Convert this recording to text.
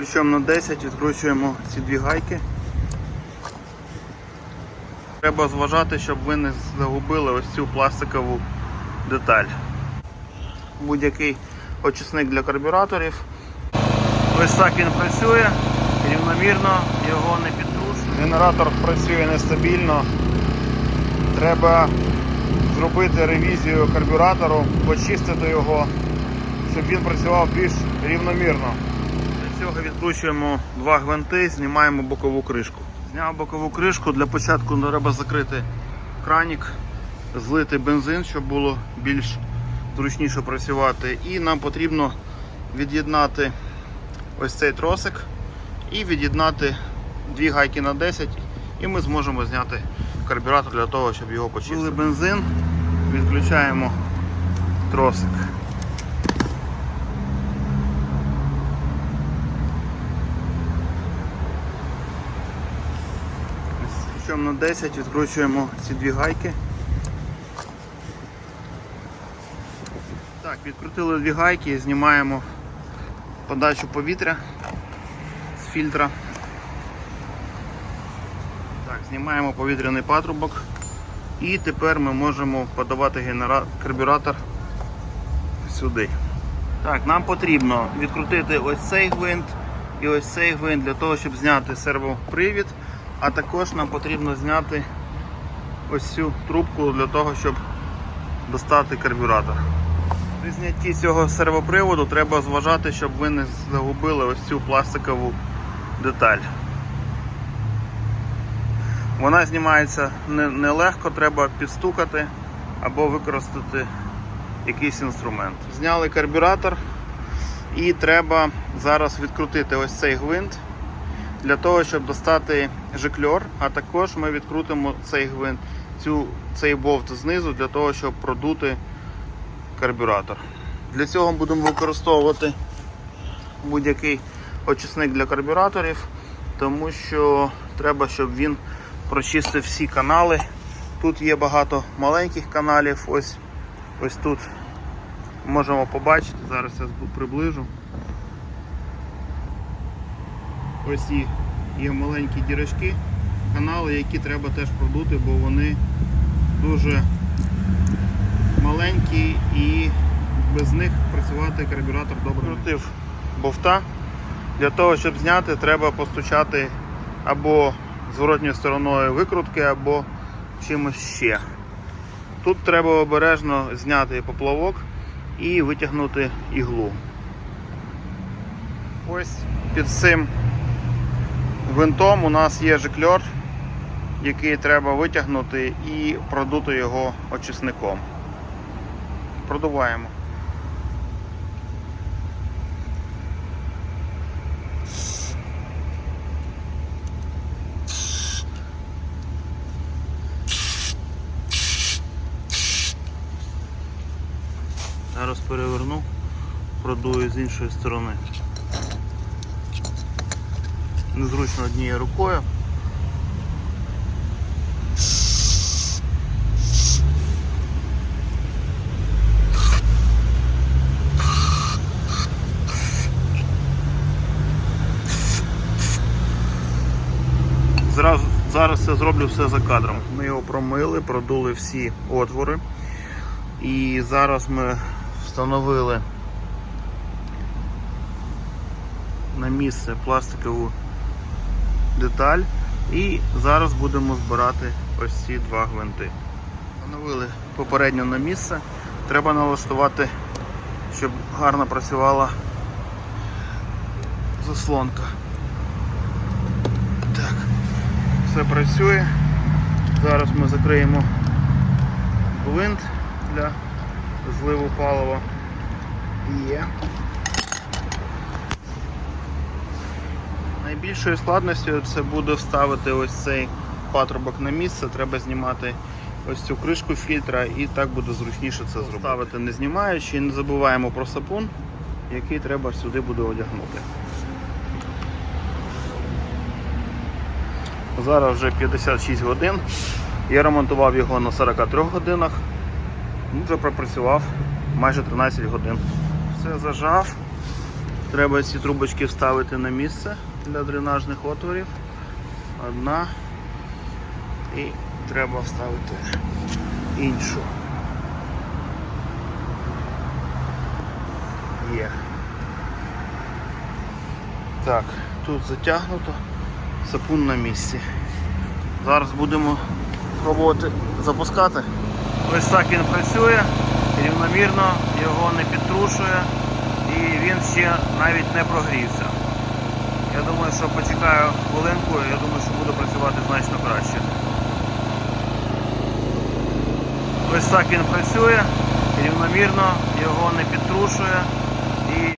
Ключом на 10 відкручуємо ці дві гайки. Треба зважати, щоб ви не загубили ось цю пластикову деталь. Будь-який очисник для карбюраторів. Ось так він працює, рівномірно його не підтрушує. Генератор працює нестабільно. Треба зробити ревізію карбюратору, почистити його, щоб він працював більш рівномірно. Цього відкручуємо два гвинти, знімаємо бокову кришку. Зняв бокову кришку, для початку треба закрити кранік, злити бензин, щоб було більш зручніше працювати. І нам потрібно від'єднати ось цей тросик і від'єднати дві гайки на 10 і ми зможемо зняти карбюратор для того, щоб його почистити. бензин, відключаємо тросик. Ключом на 10 відкручуємо ці дві гайки. Так, відкрутили дві гайки, знімаємо подачу повітря з фільтра. Так, знімаємо повітряний патрубок і тепер ми можемо подавати генера... карбюратор сюди. Так, нам потрібно відкрутити ось цей гвинт і ось цей гвинт для того, щоб зняти сервопривід, а також нам потрібно зняти ось цю трубку для того, щоб достати карбюратор. При знятті цього сервоприводу треба зважати, щоб ви не загубили ось цю пластикову деталь. Вона знімається не- нелегко, треба підстукати або використати якийсь інструмент. Зняли карбюратор і треба зараз відкрутити ось цей гвинт для того, щоб достати жикльор, а також ми відкрутимо цей гвинт, цю, цей болт знизу для того, щоб продути карбюратор. Для цього будемо використовувати будь-який очисник для карбюраторів, тому що треба, щоб він прочистив всі канали. Тут є багато маленьких каналів. Ось ось тут можемо побачити, зараз я приближу. Ось є, є маленькі дірочки, канали, які треба теж продути, бо вони дуже маленькі і без них працювати карбюратор добре. Крутив бовта. Для того, щоб зняти, треба постучати або зворотньою стороною викрутки, або чимось ще. Тут треба обережно зняти поплавок і витягнути іглу. Ось під цим винтом у нас є жикльор, який треба витягнути і продути його очисником. Продуваємо. Зараз переверну, продую з іншої сторони. Незручно однією рукою. Зразу, зараз я зроблю все за кадром. Ми його промили, продули всі отвори. І зараз ми встановили на місце пластикову деталь і зараз будемо збирати ось ці два гвинти. Встановили попередньо на місце. Треба налаштувати, щоб гарно працювала заслонка. Так, все працює. Зараз ми закриємо гвинт для зливу палива. Є. Найбільшою складністю це буде вставити ось цей патрубок на місце. Треба знімати ось цю кришку фільтра і так буде зручніше це зробити. Ставити не знімаючи, і не забуваємо про сапун, який треба сюди буде одягнути. Зараз вже 56 годин. Я ремонтував його на 43 годинах. Ну, Вже пропрацював майже 13 годин. Все зажав. Треба ці трубочки вставити на місце для дренажних отворів. Одна. І треба вставити іншу. Є. Так, тут затягнуто, сапун на місці. Зараз будемо пробувати запускати. Ось так він працює, рівномірно його не підтрушує і він ще навіть не прогрівся. Я думаю, що почекаю хвилинку, я думаю, що буду працювати значно краще. Ось так він працює, рівномірно його не підтрушує і